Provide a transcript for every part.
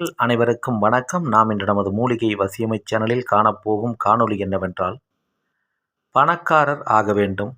அனைவருக்கும் வணக்கம். நாம் இன்று நமது மூலிகை வசியமை சேனலில் காணப்போகும் காணொளி என்னவென்றால் பணக்காரர் ஆக வேண்டும்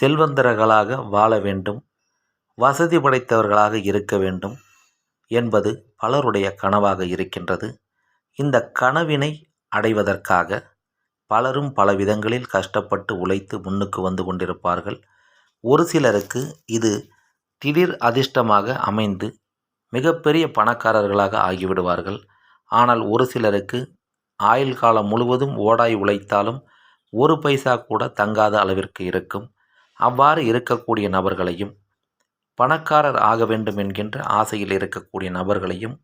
செல்வந்தர்களாக வாழ வேண்டும் வசதி படைத்தவர்களாக இருக்க வேண்டும் என்பது பலருடைய கனவாக இருக்கின்றது. இந்த கனவினை அடைவதற்காக பலரும் பல விதங்களில் கஷ்டப்பட்டு உழைத்து முன்னுக்கு வந்து கொண்டிருப்பார்கள். ஒரு சிலருக்கு இது திடீர் அதிர்ஷ்டமாக அமைந்து மிகப்பெரிய பணக்காரர்களாக ஆகிவிடுவார்கள். ஆனால் ஒரு சிலருக்கு ஆயுள் காலம் முழுவதும் ஓடாய் உழைத்தாலும் ஒரு பைசா கூட தங்காத அளவிற்கு இருக்கும். அவ்வாறு இருக்கக்கூடிய நபர்களையும் பணக்காரர் ஆக வேண்டும் என்கின்ற ஆசையில் இருக்கக்கூடிய நபர்களையும்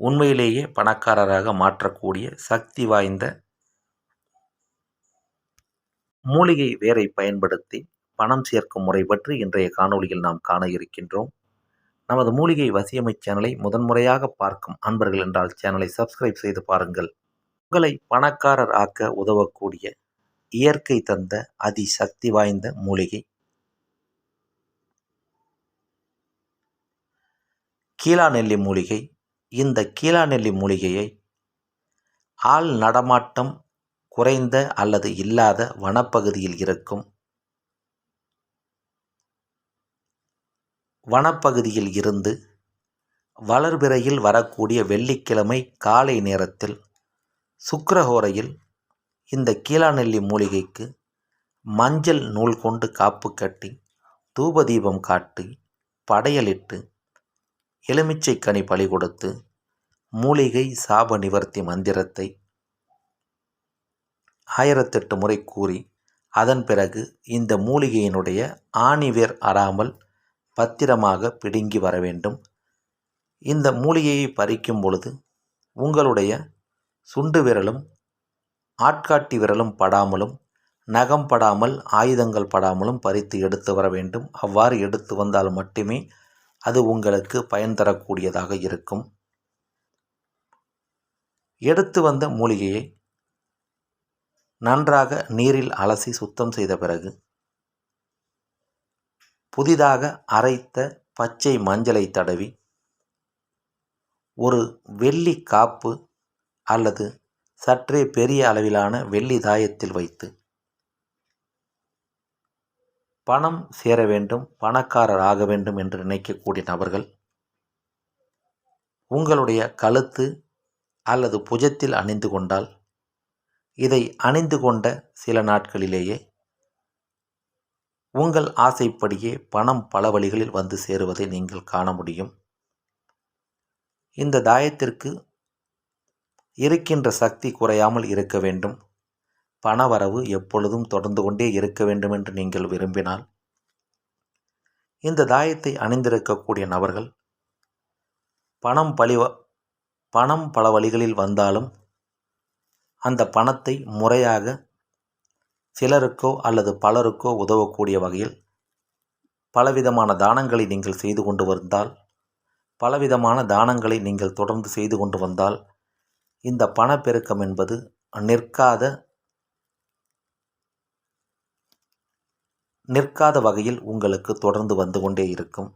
உண்மையிலேயே பணக்காரராக மாற்றக்கூடிய சக்தி வாய்ந்த மூலிகை வேரை பயன்படுத்தி பணம் சேர்க்கும் முறை பற்றி இன்றைய காணொளியில் நாம் காண இருக்கின்றோம். நமது மூலிகை வசியமை சேனலை முதன்முறையாக பார்க்கும் அன்பர்கள் என்றால் சேனலை சப்ஸ்கிரைப் செய்து பாருங்கள். உங்களை பணக்காரர் ஆக்க உதவக்கூடிய இயற்கை தந்த அதிசக்தி வாய்ந்த மூலிகை. கீழா நெல்லி மூலிகை. இந்த கீழா நெல்லி மூலிகையை ஆள் நடமாட்டம் குறைந்த அல்லது இல்லாத வனப்பகுதியில் இருக்கும் வனப்பகுதியில் இருந்து வளர்பிறையில் வரக்கூடிய வெள்ளிக்கிழமை காலை நேரத்தில் சுக்கரஹோரையில் இந்த கீழாநெல்லி மூலிகைக்கு மஞ்சள் நூல் கொண்டு காப்பு கட்டி தூபதீபம் காட்டி படையலிட்டு எலுமிச்சை கனி பலி கொடுத்து மூலிகை சாப நிவர்த்தி மந்திரத்தை ஆயிரத்தெட்டு முறை கூறி அதன் பிறகு இந்த மூலிகையினுடைய ஆணிவேர் அறாமல் பத்திரமாக பிடுங்கி வர வேண்டும். இந்த மூலிகையை பறிக்கும் பொழுது உங்களுடைய சுண்டு விரலும் ஆட்காட்டி விரலும் படாமலும் நகம் படாமல் ஆயுதங்கள் படாமலும் பறித்து எடுத்து வர வேண்டும். அவ்வாறு எடுத்து வந்தால் மட்டுமே அது உங்களுக்கு பயன் தரக்கூடியதாக இருக்கும். எடுத்து வந்த மூலிகையை நன்றாக நீரில் அலசி சுத்தம் செய்த பிறகு புதிதாக அரைத்த பச்சை மஞ்சளை தடவி ஒரு வெள்ளி காப்பு அல்லது சற்றே பெரிய அளவிலான வெள்ளி தாயத்தில் வைத்து பணம் சேர வேண்டும் பணக்காரர் ஆக வேண்டும் என்று நினைக்கக்கூடிய நபர்கள் உங்களுடைய கழுத்து அல்லது புஜத்தில் அணிந்து கொண்டால் இதை அணிந்து கொண்ட சில நாட்களிலேயே உங்கள் ஆசைப்படியே பணம் பல வழிகளில் வந்து சேருவதை நீங்கள் காண முடியும். இந்த தாயத்திற்கு இருக்கின்ற சக்தி குறையாமல் இருக்க வேண்டும். பணவரவு எப்பொழுதும் தொடர்ந்து கொண்டே இருக்க வேண்டும் என்று நீங்கள் விரும்பினால். இந்த தாயத்தை அணிந்திருக்கக்கூடிய நபர்கள் பணம் பழிவ பணம் பல வழிகளில் வந்தாலும் அந்த பணத்தை முறையாக சிலருக்கோ அல்லது பலருக்கோ உதவக்கூடிய வகையில் பலவிதமான தானங்களை நீங்கள் செய்து கொண்டு வந்தால் பலவிதமான தானங்களை நீங்கள் தொடர்ந்து செய்து கொண்டு வந்தால் இந்த பணப்பெருக்கம் என்பது நிற்காத நிற்காத வகையில் உங்களுக்கு தொடர்ந்து வந்து கொண்டே இருக்கும்.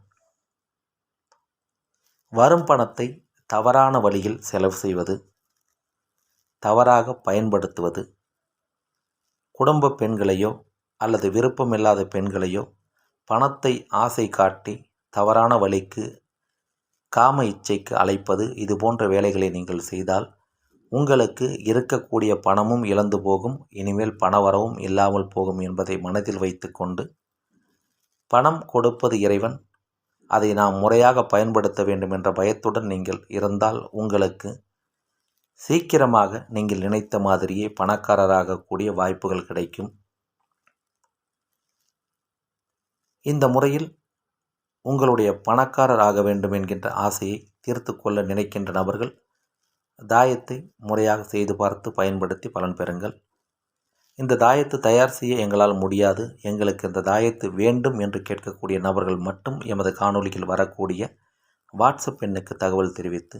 வரும் பணத்தை தவறான வழியில் செலவு செய்வது தவறாக பயன்படுத்துவது குடும்ப பெண்களையோ அல்லது விருப்பமில்லாத பெண்களையோ பணத்தை ஆசை காட்டி தவறான வழிக்கு காம இச்சைக்கு அழைப்பது இது போன்ற வேலைகளை நீங்கள் செய்தால் உங்களுக்கு இருக்கக்கூடிய பணமும் இழந்து போகும். இனிமேல் பணவரவும் இல்லாமல் போகும் என்பதை மனதில் வைத்துக்கொண்டு பணம் கொடுப்பது இறைவன். அதை நாம் முறையாக பயன்படுத்த வேண்டும் என்ற பயத்துடன் நீங்கள் இருந்தால் உங்களுக்கு சீக்கிரமாக நீங்கள் நினைத்த மாதிரியே பணக்காரராகக்கூடிய வாய்ப்புகள் கிடைக்கும். இந்த முறையில் உங்களுடைய பணக்காரர் ஆக வேண்டும் என்கின்ற ஆசையை தீர்த்து கொள்ள நினைக்கின்ற நபர்கள் தாயத்தை முறையாக செய்து பார்த்து பயன்படுத்தி பலன் பெறுங்கள். இந்த தாயத்தை தயார் செய்ய எங்களால் முடியாது. எங்களுக்கு இந்த தாயத்து வேண்டும் என்று கேட்கக்கூடிய நபர்கள் மட்டும் எமது காணொலியில் வரக்கூடிய வாட்ஸ்அப் எண்ணுக்கு தகவல் தெரிவித்து